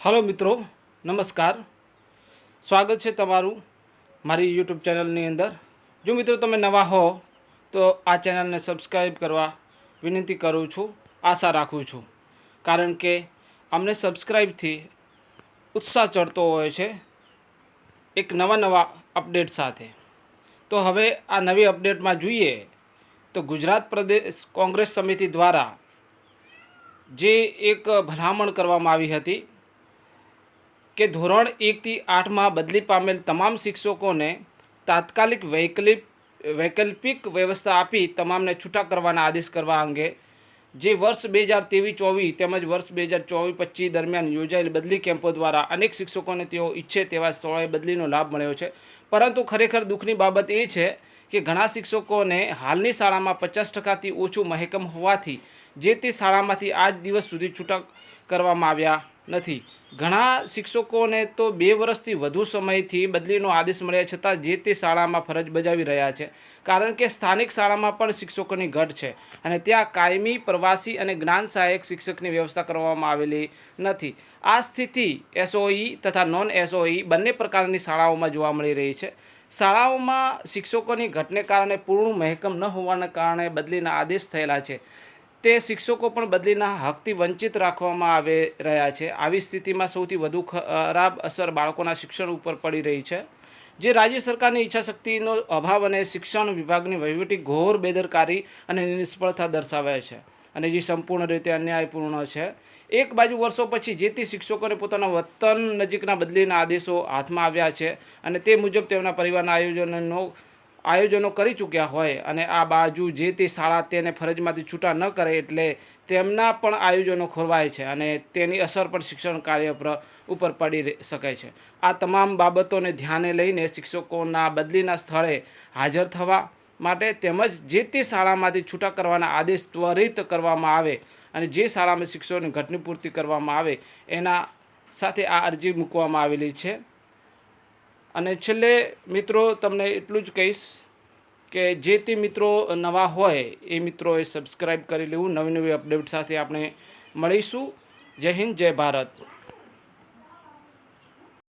Hello મિત્રો, નમસ્કાર. સ્વાગત છે તમારું મારી યુટ્યુબ ચેનલની અંદર. જો મિત્રો તમે નવા હો, તો આ ચેનલને સબસ્ક્રાઈબ કરવા વિનંતી કરું છું, આશા રાખું છું. કારણ કે અમને સબસ્ક્રાઈબથી ઉત્સાહ ચડતો હોય છે એક નવા નવા અપડેટ સાથે. તો હવે આ નવી અપડેટમાં જોઈએ તો ગુજરાત પ્રદેશ કોંગ્રેસ સમિતિ દ્વારા જે એક ભલામણ કરવામાં આવી હતી કે ધોરણ એકથી આઠમાં બદલી પામેલ તમામ શિક્ષકોને તાત્કાલિક વૈકલ્પિક વૈકલ્પિક વ્યવસ્થા આપી તમામને છૂટા કરવાના આદેશ કરવા અંગે, જે વર્ષ બે હજાર ત્રેવીસ ચોવીસ તેમજ વર્ષ બે હજાર ચોવીસ પચીસ દરમિયાન યોજાયેલ બદલી કેમ્પો દ્વારા અનેક શિક્ષકોને તેઓ ઈચ્છે તેવા સ્થળોએ બદલીનો લાભ મળ્યો છે. પરંતુ ખરેખર દુઃખની બાબત એ છે કે ઘણા શિક્ષકોને હાલની શાળામાં પચાસ ટકાથી ઓછું મહેકમ હોવાથી, જે તે શાળામાંથી આજ દિવસ સુધી છૂટક કરવામાં આવ્યા નથી. ઘણા શિક્ષકોને તો બે વર્ષથી વધુ સમયથી બદલીનો આદેશ મળ્યા છતાં જે તે શાળામાં ફરજ બજાવી રહ્યા છે. કારણ કે સ્થાનિક શાળામાં પણ શિક્ષકોની ઘટ છે અને ત્યાં કાયમી, પ્રવાસી અને જ્ઞાન સહાયક શિક્ષકની વ્યવસ્થા કરવામાં આવેલી નથી. આ સ્થિતિ એસઓઈ તથા નોન એસઓઈ બંને પ્રકારની શાળાઓમાં જોવા મળી રહી છે. શાળાઓમાં શિક્ષકોની ઘટને કારણે પૂર્ણ મહેકમ ન હોવાના કારણે બદલીના આદેશ થયેલા છે. તે શિક્ષકો પણ બદલીના હકથી વંચિત રાખવામાં આવી રહ્યા છે. આવી સ્થિતિમાં સૌથી વધુ ખરાબ અસર બાળકોના શિક્ષણ ઉપર પડી રહી છે. જે રાજ્ય સરકારની ઈચ્છાશક્તિનો અભાવ અને શિક્ષણ વિભાગની વહીવટી ઘોર બેદરકારી અને નિષ્ફળતા દર્શાવે છે અને જે સંપૂર્ણ રીતે અન્યાયપૂર્ણ છે. એક બાજુ વર્ષો પછી જે તે શિક્ષકોને પોતાના વતન નજીકના બદલીના આદેશો હાથમાં આવ્યા છે અને તે મુજબ તેમના પરિવારના આયોજનનો આયોજનો કરી ચૂક્યા હોય અને આ બાજુ જે તે શાળા તેને ફરજમાંથી છૂટા ન કરે એટલે તેમના પણ આયોજનો ખોરવાય છે અને તેની અસર પણ શિક્ષણ કાર્ય પર, ઉપર પડી શકે છે. આ તમામ બાબતોને ધ્યાને લઈને શિક્ષકોના બદલીના સ્થળે હાજર થવા માટે તેમજ જે તે શાળામાંથી છૂટા કરવાના આદેશ ત્વરિત કરવામાં આવે અને જે શાળામાં શિક્ષકોની ઘટની પૂર્તિ કરવામાં આવે એના સાથે આ અરજી મૂકવામાં આવેલી છે. અને છેલ્લે મિત્રો તમને એટલું જ કહીશ કે જે તે મિત્રો નવા હોય એ મિત્રોએ સબસ્ક્રાઈબ કરી લેવું. નવી નવી અપડેટ સાથે આપણે મળીશું. જય હિન્દ, જય ભારત.